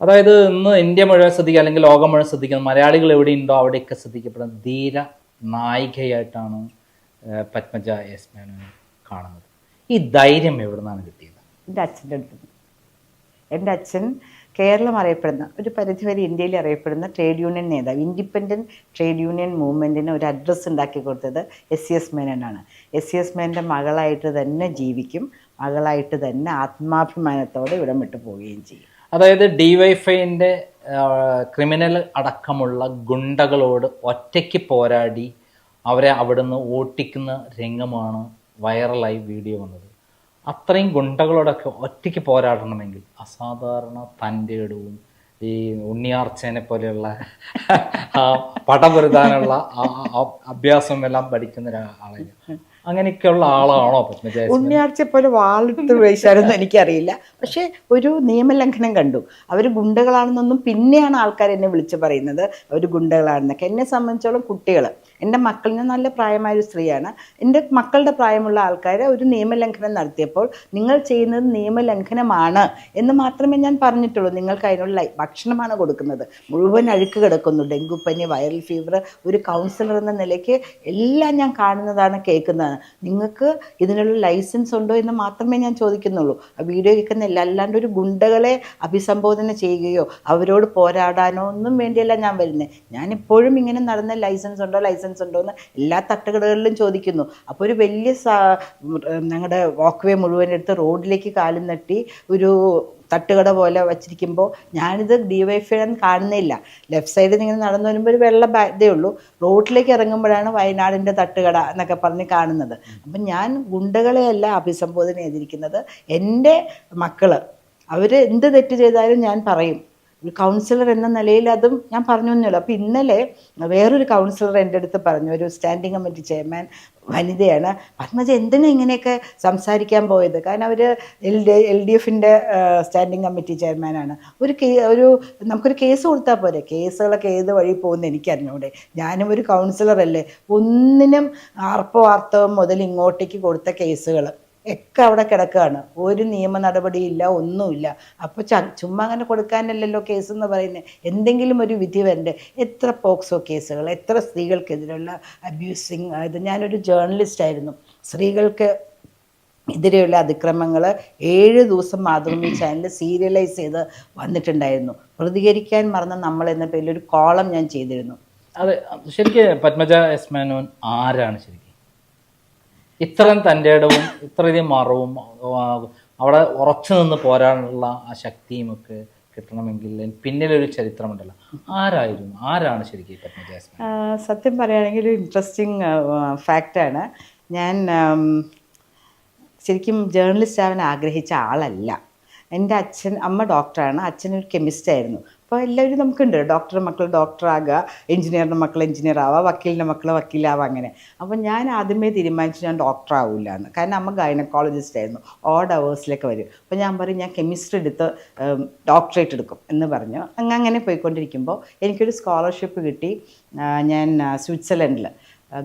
അതായത് ഇന്ന് ഇന്ത്യ മുഴുവൻ ശ്രദ്ധിക്കുക അല്ലെങ്കിൽ ലോകം മുഴുവൻ ശ്രദ്ധിക്കുന്നത് മലയാളികൾ എവിടെയുണ്ടോ അവിടെയൊക്കെ ശ്രദ്ധിക്കപ്പെടുന്ന ധീര നായികയായിട്ടാണ് പത്മജ എസ് മേനോനെ കാണുന്നത്. ഈ ധൈര്യം എവിടെ നിന്നാണ് കിട്ടിയത്? എന്റെ അച്ഛന്റെ അടുത്ത് എന്റെ അച്ഛൻ കേരളം അറിയപ്പെടുന്ന ഒരു പരിധിവരെ ഇന്ത്യയിൽ അറിയപ്പെടുന്ന ട്രേഡ് യൂണിയൻ നേതാവ് ഇൻഡിപെൻഡന്റ് ട്രേഡ് യൂണിയൻ മൂവ്മെന്റിന് ഒരു അഡ്രസ്സ് ഉണ്ടാക്കി കൊടുത്തത് എസ് സി എസ് മേനോനാണ്. എസ് സി എസ് മേനന്റെ മകളായിട്ട് തന്നെ ജീവിക്കും മകളായിട്ട് തന്നെ ആത്മാഭിമാനത്തോടെ ഇവിടം വിട്ടു പോവുകയും ചെയ്യും. അതായത് ഡിവൈഫൈന്റെ ക്രിമിനൽ അടക്കമുള്ള ഗുണ്ടകളോട് ഒറ്റയ്ക്ക് പോരാടി അവരെ അവിടുന്ന് ഓട്ടിക്കുന്ന രംഗമാണ് വൈറലായി വീഡിയോ വന്നത്. അത്രയും ഗുണ്ടകളോടൊക്കെ ഒറ്റയ്ക്ക് പോരാടണമെങ്കിൽ അസാധാരണ തന്റെ ഇടവും ഈ ഉണ്ണിയാർച്ചേനെ പോലെയുള്ള ആ അഭ്യാസം എല്ലാം പഠിക്കുന്ന ഒരാളെ അങ്ങനെയൊക്കെയുള്ള ആളാണോ ഉണ്ണിയാഴ്ച പോലെ വാളിട്ട് വീഴ്ചാരെന്ന് എനിക്കറിയില്ല. പക്ഷേ ഒരു നിയമലംഘനം കണ്ടു. അവർ ഗുണ്ടകളാണെന്നൊന്നും പിന്നെയാണ് ആൾക്കാർ എന്നെ വിളിച്ചു പറയുന്നത്. അവർ ഗുണ്ടകളാണെന്നൊക്കെ. എന്നെ സംബന്ധിച്ചോളം കുട്ടികൾ എന്റെ മക്കളിന് നല്ല പ്രായമായ ഒരു സ്ത്രീയാണ്. എന്റെ മക്കളുടെ പ്രായമുള്ള ആൾക്കാർ ഒരു നിയമലംഘനം നടത്തിയപ്പോൾ നിങ്ങൾ ചെയ്യുന്നത് നിയമലംഘനമാണ് എന്ന് മാത്രമേ ഞാൻ പറഞ്ഞിട്ടുള്ളൂ. നിങ്ങൾക്ക് അതിനുള്ള ഭക്ഷണമാണ് കൊടുക്കുന്നത്. മുഴുവൻ അഴുക്ക് കിടക്കുന്നു. ഡെങ്കുപ്പനി വൈറൽ ഫീവർ ഒരു കൗൺസിലർ എന്ന നിലയ്ക്ക് എല്ലാം ഞാൻ കാണുന്നതാണ് കേൾക്കുന്നതാണ്. നിങ്ങൾക്ക് ഇതിനുള്ള ലൈസൻസ് ഉണ്ടോ എന്ന് മാത്രമേ ഞാൻ ചോദിക്കുന്നുള്ളൂ. ആ വീഡിയോ കേൾക്കുന്നില്ല അല്ലാണ്ട് ഒരു ഗുണ്ടകളെ അഭിസംബോധന ചെയ്യുകയോ അവരോട് പോരാടാനോ ഒന്നും വേണ്ടിയല്ല ഞാൻ വരുന്നത്. ഞാൻ ഇപ്പോഴും ഇങ്ങനെ നടന്ന ലൈസൻസ് ഉണ്ടോ? ലൈസൻസ് ഉണ്ടോ എന്ന് എല്ലാ തട്ടുകടകളിലും ചോദിക്കുന്നു. അപ്പോൾ ഒരു വലിയ ഞങ്ങളുടെ വാക്ക്വേ മുഴുവൻ എടുത്ത് റോഡിലേക്ക് കാലും നട്ടി ഒരു തട്ടുകട പോലെ വച്ചിരിക്കുമ്പോൾ ഞാനിത് ഡിവൈഫൈ എന്ന് കാണുന്നില്ല. ലെഫ്റ്റ് സൈഡിൽ ഇങ്ങനെ നടന്നു വരുമ്പോൾ ഒരു വെള്ള ഇതേ ഉള്ളൂ. റോഡിലേക്ക് ഇറങ്ങുമ്പോഴാണ് വയനാടിന്റെ തട്ടുകട എന്നൊക്കെ പറഞ്ഞ് കാണുന്നത്. അപ്പം ഞാൻ ഗുണ്ടകളെയല്ല അഭിസംബോധന ചെയ്തിരിക്കുന്നത്. എന്റെ മക്കൾ അവർ എന്ത് തെറ്റ് ചെയ്താലും ഞാൻ പറയും. ഒരു കൗൺസിലർ എന്ന നിലയിൽ അതും ഞാൻ പറഞ്ഞു തന്നെയുള്ളൂ. അപ്പോൾ ഇന്നലെ വേറൊരു കൗൺസിലർ എന്റെ അടുത്ത് പറഞ്ഞു ഒരു സ്റ്റാൻഡിംഗ് കമ്മിറ്റി ചെയർമാൻ വനിതയാണ്. പത്മജ എന്തിനാ ഇങ്ങനെയൊക്കെ സംസാരിക്കാൻ പോയത്? കാരണം അവർ എൽ ഡി എൽ ഡി എഫിന്റെ സ്റ്റാൻഡിംഗ് കമ്മിറ്റി ചെയർമാനാണ് ഒരു കേ ഒരു നമുക്കൊരു കേസ് കൊടുത്താൽ പോരെ? കേസുകളൊക്കെ ഏത് വഴി പോകുന്ന എനിക്കറിഞ്ഞൂടെ ഞാനും ഒരു കൗൺസിലറല്ലേ ഒന്നിനും ആർപ്പവാർത്തവം മുതൽ ഇങ്ങോട്ടേക്ക് കൊടുത്ത കേസുകൾ ഒക്കെ അവിടെ കിടക്കുകയാണ്. ഒരു നിയമ നടപടിയില്ല ഒന്നുമില്ല. അപ്പോൾ ച ചുമ്മാ അങ്ങനെ കൊടുക്കാനല്ലല്ലോ കേസ് എന്ന് പറയുന്നത് എന്തെങ്കിലും ഒരു വിധി വരണ്ടേ. എത്ര പോക്സോ കേസുകൾ എത്ര സ്ത്രീകൾക്കെതിരെയുള്ള അബ്യൂസിങ് ഇത് ഞാനൊരു ജേർണലിസ്റ്റ് ആയിരുന്നു. സ്ത്രീകൾക്ക് എതിരെയുള്ള അതിക്രമങ്ങൾ ഏഴ് ദിവസം മാതൃഭൂമി ചാനൽ സീരിയലൈസ് ചെയ്ത് വന്നിട്ടുണ്ടായിരുന്നു. പ്രതികരിക്കാൻ മറന്ന നമ്മൾ എന്ന പേരിൽ ഒരു കോളം ഞാൻ ചെയ്തിരുന്നു. അതെ ശരിക്കും പത്മജ എസ് മേനോൻ ആരാണ് ശരിക്കും? ഇത്രയും തന്റെ ഇടവും ഇത്രയധികം മറവും അവിടെ ഉറച്ചു നിന്ന് പോരാനുള്ള ആ ശക്തിയും ഒക്കെ കിട്ടണമെങ്കിൽ പിന്നിലൊരു ചരിത്രമുണ്ടല്ലോ. ആരായിരുന്നു? ആരാണ് ശരിക്കും സത്യം പറയുകയാണെങ്കിൽ ഒരു ഇൻട്രസ്റ്റിംഗ് ഫാക്റ്റാണ് ഞാൻ ശരിക്കും ജേർണലിസ്റ്റ് ആവാൻ ആഗ്രഹിച്ച ആളല്ല. എന്റെ അച്ഛൻ അമ്മ ഡോക്ടറാണ് അച്ഛൻ ഒരു ആയിരുന്നു. അപ്പോൾ എല്ലാവരും നമുക്കുണ്ട്. ഡോക്ടറുടെ മക്കൾ ഡോക്ടറാകുക എഞ്ചിനീയറിന്റെ മക്കൾ എഞ്ചിനീയർ ആവുക വക്കീലിന്റെ മക്കൾ വക്കീലാവുക അങ്ങനെ. അപ്പോൾ ഞാൻ ആദ്യമേ തീരുമാനിച്ചു ഞാൻ ഡോക്ടർ ആവില്ല എന്ന് കാരണം അമ്മ ഗൈനക്കോളജിസ്റ്റ് ആയിരുന്നു. ഓഡ് അവേഴ്സിലൊക്കെ വരും. അപ്പോൾ ഞാൻ പറയും ഞാൻ കെമിസ്ട്രി എടുത്ത് ഡോക്ടറേറ്റ് എടുക്കും. എന്ന് പറഞ്ഞു. അങ്ങ് അങ്ങനെ പോയിക്കൊണ്ടിരിക്കുമ്പോൾ എനിക്കൊരു സ്കോളർഷിപ്പ് കിട്ടി. ഞാൻ സ്വിറ്റ്സർലൻഡിൽ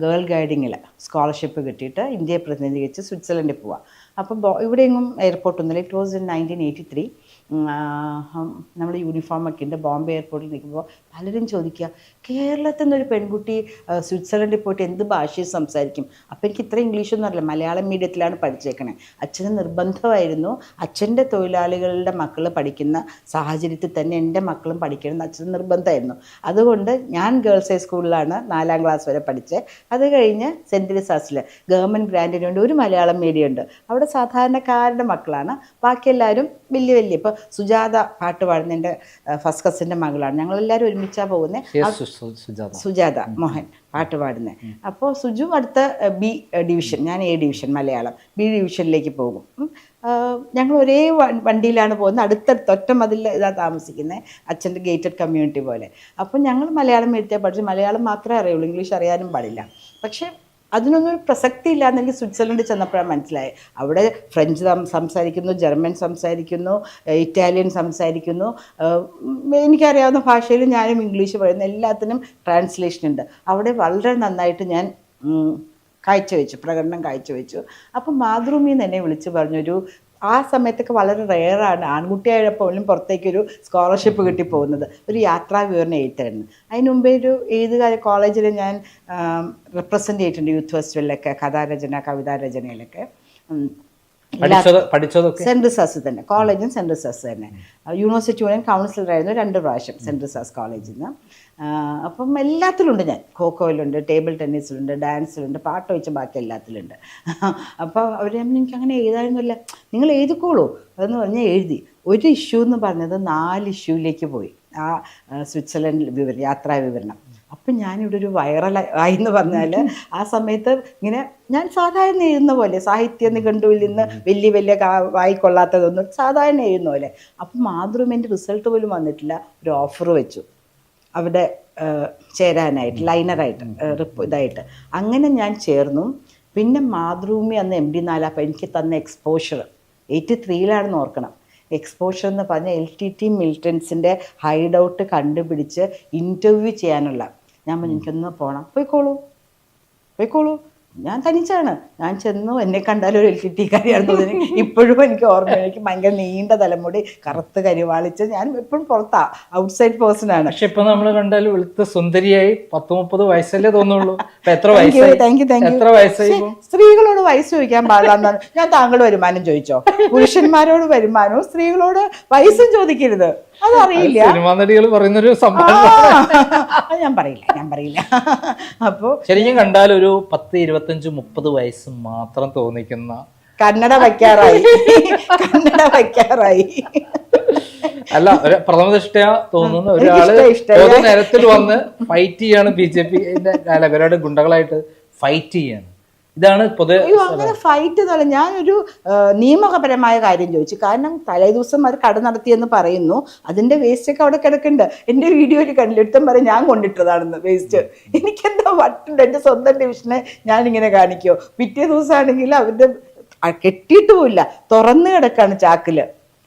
ഗേൾ ഗൈഡിങ്ങിൽ സ്കോളർഷിപ്പ് കിട്ടിയിട്ട് ഇന്ത്യയെ പ്രതിനിധീകരിച്ച് സ്വിറ്റ്സർലൻഡിൽ പോവാം. അപ്പോൾ ഇവിടെയെങ്ങും എയർപോർട്ടൊന്നുമില്ല it was in nineteen eighty three നമ്മൾ യൂണിഫോമൊക്കെ ഉണ്ട്. ബോംബെ എയർപോർട്ടിൽ നിൽക്കുമ്പോൾ പലരും ചോദിക്കുക കേരളത്തിൽ നിന്നൊരു പെൺകുട്ടി സ്വിറ്റ്സർലൻഡിൽ പോയിട്ട് എന്ത് ഭാഷയിൽ സംസാരിക്കും? അപ്പം എനിക്ക് ഇത്ര ഇംഗ്ലീഷൊന്നും അറിയില്ല. മലയാളം മീഡിയത്തിലാണ് പഠിച്ചേക്കണേ. അച്ഛന് നിർബന്ധമായിരുന്നു അച്ഛന്റെ തൊഴിലാളികളുടെ മക്കൾ പഠിക്കുന്ന സാഹചര്യത്തിൽ തന്നെ എന്റെ മക്കളും പഠിക്കണം എന്ന് അച്ഛന് നിർബന്ധമായിരുന്നു. അതുകൊണ്ട് ഞാൻ ഗേൾസ് ഹൈ സ്കൂളിലാണ് നാലാം ക്ലാസ് വരെ പഠിച്ചത് അത് കഴിഞ്ഞ് സെന്റ് തെരേസാസിൽ ഗവൺമെന്റ് ഗ്രാൻഡിന് വേണ്ടി ഒരു മലയാളം മീഡിയം ഉണ്ട്. അവിടെ സാധാരണക്കാരുടെ മക്കളാണ്. ബാക്കി എല്ലാവരും വലിയ വലിയ ഇപ്പോൾ സുജാത പാട്ട് പാടുന്ന എന്റെ ഫസ്റ്റ് കസിന്റെ മകളാണ്. ഞങ്ങളെല്ലാവരും ഒരുമിച്ചാണ് പോകുന്നത് സുജാത. മോഹൻ പാട്ട് പാടുന്നത് അപ്പോൾ സുജു അടുത്ത ബി ഡിവിഷൻ. ഞാൻ എ ഡിവിഷൻ മലയാളം. ബി ഡിവിഷനിലേക്ക് പോകും. ഞങ്ങൾ ഒരേ വണ്ടിയിലാണ് പോകുന്നത്. അടുത്തടുത്ത് ഒറ്റ മതിൽ ഇതാ താമസിക്കുന്നത് അച്ഛന്റെ ഗേറ്റഡ് കമ്മ്യൂണിറ്റി പോലെ. അപ്പോൾ ഞങ്ങൾ മലയാളം എഴുത്തിയാൽ പഠിച്ചു മലയാളം മാത്രമേ അറിയുള്ളൂ. ഇംഗ്ലീഷ് അറിയാനും പാടില്ല. പക്ഷേ അതിനൊന്നും ഒരു പ്രസക്തി ഇല്ല എന്നെനിക്ക് സ്വിറ്റ്സർലൻഡിൽ ചെന്നപ്പോഴാണ് മനസ്സിലായത്. അവിടെ ഫ്രഞ്ച് സംസാരിക്കുന്നു ജർമ്മൻ സംസാരിക്കുന്നു ഇറ്റാലിയൻ സംസാരിക്കുന്നു. എനിക്കറിയാവുന്ന ഭാഷയിൽ ഞാനും ഇംഗ്ലീഷ് പറയുന്നു. എല്ലാത്തിനും ട്രാൻസ്ലേഷൻ ഉണ്ട്. അവിടെ വളരെ നന്നായിട്ട് ഞാൻ കാഴ്ചവെച്ചു പ്രകടനം കാഴ്ചവെച്ചു. അപ്പം മാതൃഭൂമിയിൽ നിന്ന് എന്നെ വിളിച്ച് പറഞ്ഞൊരു ആ സമയത്തൊക്കെ വളരെ റെയറാണ് ആൺകുട്ടിയായ പോലും പുറത്തേക്കൊരു സ്കോളർഷിപ്പ് കിട്ടി പോകുന്നത് ഒരു യാത്രാ വിവരണം എഴുത്തായിരുന്നു അതിന് മുമ്പേ ഒരു ഏത് കോളേജിൽ ഞാൻ റെപ്രസെന്റ് ചെയ്തിട്ടുണ്ട് യൂത്ത് ഫെസ്റ്റിവലിലൊക്കെ കഥാരചന കവിതാരചനയിലൊക്കെ. സെന്റ് സാസ് തന്നെ. കോളേജും സെന്റ് സാസ് തന്നെ. യൂണിവേഴ്സിറ്റി യൂണിയൻ കൗൺസിലറായിരുന്നു രണ്ട് പ്രാവശ്യം സെന്റ് സാസ് കോളേജിൽ നിന്ന്. അപ്പം എല്ലാത്തിലുണ്ട് ഞാൻ. ഖോഖോയിലുണ്ട് ടേബിൾ ടെന്നീസിലുണ്ട് ഡാൻസിലുണ്ട് പാട്ട് വെച്ച ബാക്കി എല്ലാത്തിലുണ്ട്. അപ്പോൾ അവർ എനിക്ക് അങ്ങനെ എഴുതാനൊന്നുമില്ല. നിങ്ങൾ എഴുതിക്കോളൂ. അതെന്ന് പറഞ്ഞാൽ എഴുതി. ഒരു ഇഷ്യൂ എന്ന് പറഞ്ഞത് നാല് ഇഷ്യൂയിലേക്ക് പോയി. ആ സ്വിറ്റ്സർലൻഡ് സ്വിറ്റ്സർലൻഡിൽ വിവരണം യാത്രാ വിവരണം അപ്പം ഞാനിവിടെ ഒരു വൈറലായി ആയി എന്ന് പറഞ്ഞാൽ ആ സമയത്ത് ഇങ്ങനെ ഞാൻ സാധാരണ എഴുതുന്ന പോലെ സാഹിത്യ നിഘണ്ടുവിൽ നിന്ന് വലിയ വലിയ വായിക്കൊള്ളാത്തതൊന്നും സാധാരണ എഴുതുന്ന പോലെ. അപ്പം മാതൃഭൂമിന്റെ റിസൾട്ട് പോലും വന്നിട്ടില്ല. ഒരു ഓഫർ വെച്ചു. അവിടെ ചേരാനായിട്ട് ലൈനറായിട്ട് ഇതായിട്ട്. അങ്ങനെ ഞാൻ ചേർന്നു. പിന്നെ മാതൃഭൂമി അന്ന് എം ഡി നാലാപ്പ എനിക്ക് തന്ന എക്സ്പോഷർ എയ്റ്റി ത്രീയിലാണെന്ന് ഓർക്കണം. എക്സ്പോഷർ എന്ന് പറഞ്ഞാൽ എൽ ടി ടി മിലിറ്റൻസിന്റെ ഹൈഡ് ഔട്ട് കണ്ടുപിടിച്ച് ഇന്റർവ്യൂ ചെയ്യാനുള്ള ഞാൻ പറഞ്ഞു എനിക്കൊന്ന് പോകണം പോയിക്കോളൂ. പോയിക്കോളൂ. ഞാൻ തനിച്ചാണ്. ഞാൻ ചെന്നു എന്നെ കണ്ടാലും ഒരു എൽ സി ടി കാര്യമാണെന്ന് ഇപ്പോഴും എനിക്ക് ഓർമ്മ എനിക്ക് ഭയങ്കര നീണ്ട തലമുടി കറുത്ത് കരിവാളിച്ച് ഞാൻ എപ്പോഴും പുറത്താ ഔട്ട്സൈഡ് പേഴ്സൺ ആണ്. പക്ഷെ ഇപ്പൊ നമ്മൾ കണ്ടാൽ വെളുത്ത സുന്ദരിയായി പത്ത് മുപ്പത് വയസ്സല്ലേ തോന്നുള്ളൂ. എത്ര. എത്ര വയസ്സായി? സ്ത്രീകളോട് വയസ്സ് ചോദിക്കാൻ പാടില്ലെന്നാണ് ഞാൻ താങ്കളുടെ വരുമാനം ചോദിച്ചോ? പുരുഷന്മാരോട് വരുമാനവും സ്ത്രീകളോട് വയസ്സും ചോദിക്കരുത്. അതറിയില്ല. സിനിമാ നടികൾ പറയുന്നൊരു സംഭവം. അത് ഞാൻ പറയില്ല ഞാൻ പറയില്ല. അപ്പോൾ ശരിക്കും കണ്ടാൽ ഒരു പത്ത് ഇരുപത്തഞ്ച് മുപ്പത് വയസ്സ് മാത്രം തോന്നിക്കുന്ന കന്നഡ വയ്ക്കാറായി. കന്നഡ വയ്ക്കാറായി. അല്ല ഒരു പ്രഥമ ദൃഷ്ടിയ തോന്നുന്ന ഒരാൾ നിരത്തിൽ വന്ന് ഫൈറ്റ് ചെയ്യാണ് ബി ജെ പി അല്ല ഇവരുടെ ഗുണ്ടകളായിട്ട് ഫൈറ്റ് ചെയ്യാണ്. ഇതാണ് അങ്ങനെ ഫൈറ്റ് എന്നല്ല ഞാനൊരു നിയമപരമായ കാര്യം ചോദിച്ചു. കാരണം തലേ ദിവസം അവർ കട നടത്തിയെന്ന് പറയുന്നു. അതിന്റെ വേസ്റ്റ് ഒക്കെ അവിടെ കിടക്കുന്നുണ്ട്. എന്റെ വീഡിയോയിൽ കണ്ടില്ല? ഒരുത്തം പറയും ഞാൻ കൊണ്ടിട്ടതാണെന്ന്. വേസ്റ്റ് എനിക്കെന്താ വട്ടുണ്ട്. എന്റെ സ്വന്തം ഡിവിഷനെ ഞാൻ ഇങ്ങനെ കാണിക്കോ പിറ്റേ ദിവസമാണെങ്കിൽ അവരുടെ കെട്ടിയിട്ട് പോയില്ല തുറന്നു കിടക്കാണ് ചാക്കിൽ.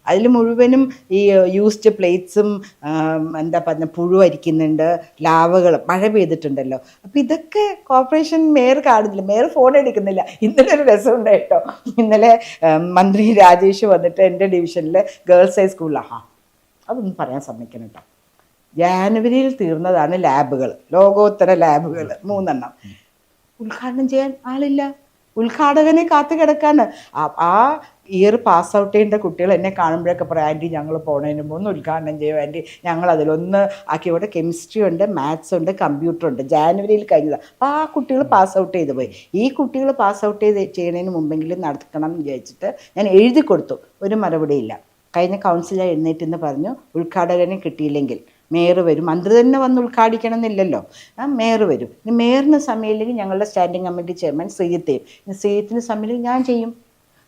അതിൽ മുഴുവനും ഈ യൂസ്ഡ് പ്ലേറ്റ്സും എന്താ പറഞ്ഞ പുഴു അരിക്കുന്നുണ്ട് ലാവകൾ മഴ പെയ്തിട്ടുണ്ടല്ലോ. അപ്പം ഇതൊക്കെ കോർപ്പറേഷൻ മേയർ കാണുന്നില്ല. മേയർ ഫോൺ എടുക്കുന്നില്ല. ഇന്നലെ ഒരു രസമുണ്ട് കേട്ടോ ഇന്നലെ മന്ത്രി രാജേഷ് വന്നിട്ട് എന്റെ ഡിവിഷനിൽ ഗേൾസ് ഹൈ. സ്കൂളിലാണ് അതൊന്നും പറയാൻ സമ്മതിക്കണം കേട്ടോ ജാനുവരിയിൽ തീർന്നതാണ് ലാബുകൾ ലോകോത്തര ലാബുകൾ മൂന്നെണ്ണം. ഉദ്ഘാടനം ചെയ്യാൻ ആളില്ല. ഉദ്ഘാടകനെ കാത്തു കിടക്കാൻ ആ- ഇയർ പാസ് ഔട്ട് ചെയ്യേണ്ട കുട്ടികൾ എന്നെ കാണുമ്പോഴൊക്കെ പറയാം ആന്റി ഞങ്ങൾ പോണതിന് മുമ്പ് ഒന്ന് ഉദ്ഘാടനം ചെയ്യും ആന്റി ഞങ്ങൾ അതിലൊന്ന് ആക്കി ഇവിടെ കെമിസ്ട്രി ഉണ്ട് മാത്സ് ഉണ്ട് കമ്പ്യൂട്ടർ ഉണ്ട്. ജാനുവരിയിൽ കഴിഞ്ഞതാണ് അപ്പോൾ ആ കുട്ടികൾ പാസ് ഔട്ട് ചെയ്ത് പോയി. ഈ കുട്ടികൾ പാസ് ഔട്ട് ചെയ്ത് ചെയ്യുന്നതിന് മുമ്പെങ്കിലും നടക്കണം എന്ന് വിചാരിച്ചിട്ട് ഞാൻ എഴുതി കൊടുത്തു. ഒരു മറുപടിയില്ല. കഴിഞ്ഞ കൗൺസിലർ എഴുന്നേറ്റെന്ന് പറഞ്ഞു. ഉദ്ഘാടകനെ കിട്ടിയില്ലെങ്കിൽ. മേയർ വരും. മന്ത്രി തന്നെ വന്ന് ഉദ്ഘാടിക്കണം എന്നില്ലല്ലോ ആ മേയർ വരും. ഇനി മേയറിന് സമയമില്ലെങ്കിൽ ഞങ്ങളുടെ സ്റ്റാൻഡിംഗ് കമ്മിറ്റി ചെയർമാൻ ശ്രീജിത്തെയും ശ്രീജിത്തിന് സമയമില്ലെങ്കിൽ ഞാൻ ചെയ്യും.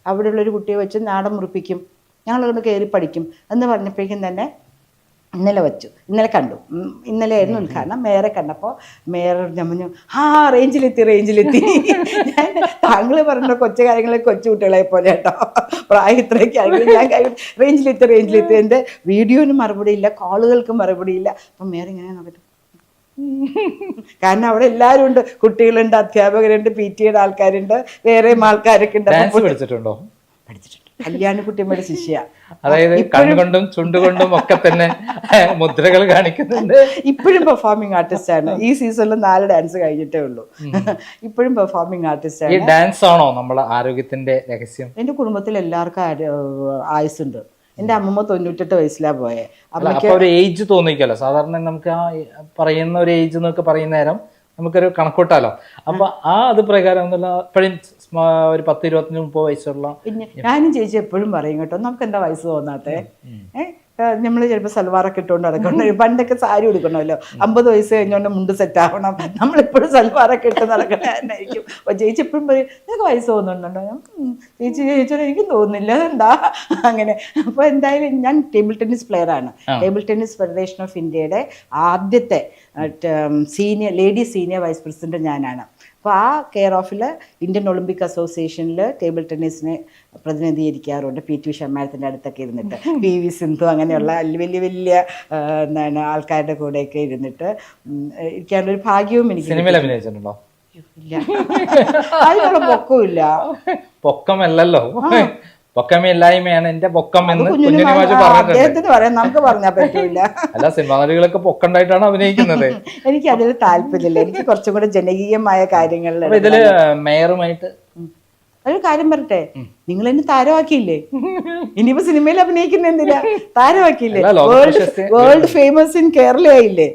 അവിടെയുള്ളൊരു കുട്ടിയെ വെച്ച് നാടൻ മുറിപ്പിക്കും. ഞങ്ങളവിടെ കയറി പഠിക്കും. എന്ന് പറഞ്ഞപ്പോഴേക്കും തന്നെ ഇന്നലെ വെച്ചു. ഇന്നലെ കണ്ടു. ഇന്നലെ ആയിരുന്നു ഉദ്ഘാടനം മേയറെ കണ്ടപ്പോൾ മേയർ ഞാൻ പറഞ്ഞു ആ റേഞ്ചിലെത്തി റേഞ്ചിലെത്തി. ഞാൻ താങ്കൾ പറഞ്ഞ കൊച്ചു കാര്യങ്ങളെ കൊച്ചു കുട്ടികളെ പോലെ കേട്ടോ. പ്രായം ഇത്രയൊക്കെ ആയിരുന്നു ഞാൻ റേഞ്ചിലെത്തി റേഞ്ചിലെത്തി. എന്റെ വീഡിയോന് മറുപടി ഇല്ല കോളുകൾക്കും മറുപടി ഇല്ല. അപ്പം മേയർ ഇങ്ങനെ നോക്കട്ടെ. കാരണം അവിടെ എല്ലാവരും ഉണ്ട്. കുട്ടികളുണ്ട് അധ്യാപകരുണ്ട് പി ടി എയുടെ ആൾക്കാരുണ്ട് വേറെയും ആൾക്കാരൊക്കെ ഉണ്ട്. പഠിച്ചിട്ടുണ്ടോ? പഠിച്ചിട്ടുണ്ട്. കല്യാണക്കുട്ടിയമ്മയുടെ ശിഷ്യ. അതായത് കണ്ണുകൊണ്ടും ചുണ്ടുകൊണ്ടും ഒക്കെ തന്നെ മുദ്രകൾ കാണിക്കുന്നുണ്ട്. ഇപ്പോഴും പെർഫോമിംഗ് ആർട്ടിസ്റ്റ് ആണ്. ഈ സീസണിൽ നാല് ഡാൻസ് കഴിഞ്ഞിട്ടേ ഉള്ളൂ. ഇപ്പോഴും പെർഫോമിംഗ് ആർട്ടിസ്റ്റ് ഈ ആണ് ഡാൻസ് ആണോ നമ്മളെ ആരോഗ്യത്തിന്റെ രഹസ്യം? എന്റെ കുടുംബത്തിൽ എല്ലാവർക്കും ആയുസുണ്ട് എന്റെ അമ്മമ്മ തൊണ്ണൂറ്റെട്ട് വയസ്സിലാ പോയെ. അപ്പൊ ഒരു ഏജ് തോന്നിക്കല്ലോ. സാധാരണ നമുക്ക് ആ പറയുന്ന ഒരു ഏജ് എന്നൊക്കെ പറയുന്ന നേരം നമുക്കൊരു കണക്കൂട്ടാലോ? അപ്പൊ ആ അത് പ്രകാരം എന്നുള്ള എപ്പോഴും ഒരു പത്ത് ഇരുപത്തഞ്ച് മുപ്പത് വയസ്സുള്ള പിന്നെ ഞാനും ചേച്ചി എപ്പോഴും പറയും കേട്ടോ നമുക്ക് എന്താ വയസ്സ് തോന്നാത്തേ? ഏഹ് നമ്മൾ ചിലപ്പോൾ സൽവാറൊക്കെ ഇട്ടുകൊണ്ട് നടക്കണം പണ്ടൊക്കെ സാരി ഉടുക്കണമല്ലോ. അമ്പത് വയസ്സ് കഴിഞ്ഞോണ്ട് മുണ്ട് സെറ്റ് ആവണം. നമ്മളിപ്പോഴും സൽവാറൊക്കെ ഇട്ട് നടക്കണം എന്നായിരിക്കും അപ്പോൾ ചേച്ചി എപ്പോഴും പറയും നിനക്ക് വയസ്സ് തോന്നുന്നുണ്ടോ? ചേച്ചി ചേച്ചി എനിക്ക് തോന്നുന്നില്ല. എന്താ അങ്ങനെ. അപ്പോൾ എന്തായാലും ഞാൻ ടേബിൾ ടെന്നീസ് പ്ലെയർ ആണ്. ടേബിൾ ടെന്നീസ് ഫെഡറേഷൻ ഓഫ് ഇന്ത്യയുടെ ആദ്യത്തെ senior lady senior vice president ഞാനാണ്. അപ്പോൾ ആ കെയർ ഓഫിൽ ഇന്ത്യൻ ഒളിമ്പിക് അസോസിയേഷനിൽ ടേബിൾ ടെന്നീസിനെ പ്രതിനിധീകരിക്കാറുണ്ട്. പി ടി ഉഷമാരത്തിന്റെ അടുത്തൊക്കെ ഇരുന്നിട്ട്. പി വി സിന്ധു അങ്ങനെയുള്ള വലിയ വലിയ വലിയ എന്താണ് ആൾക്കാരുടെ കൂടെയൊക്കെ ഇരുന്നിട്ട് ഇരിക്കാനുള്ളൊരു ഭാഗ്യവും എനിക്ക് സിനിമയിൽ അഭിനയിച്ചിട്ടുണ്ടോ? ഇല്ല. അതിനുള്ള പൊക്കമില്ല പൊക്കമല്ലല്ലോ. പൊക്കമില്ലായ്മയാണ് എന്റെ പൊക്കം എന്ന് കുഞ്ഞിന് കുഞ്ഞിനി മാഷ് ആ, പറഞ്ഞിട്ടുണ്ട്. അദ്ദേഹത്തിന് പറയാം നമുക്ക് പറഞ്ഞാൽ പറ്റൂല. അല്ല സിനിമാ നടികളൊക്കെ പൊക്കണ്ടായിട്ടാണ് അഭിനയിക്കുന്നത്. എനിക്ക് അതിൽ താല്പര്യമില്ല. എനിക്ക് കുറച്ചും കൂടെ ജനകീയമായ കാര്യങ്ങളിൽ ഇതിൽ മേയറുമായിട്ട് ഒരു കാര്യം പറട്ടെ നിങ്ങൾ എന്നെ താരമാക്കിയില്ലേ? ഇനിയിപ്പോ സിനിമയിൽ അഭിനയിക്കുന്ന എന്തിനാ താരമാക്കിയില്ലേ world world famous in Kerala ആയില്ലേ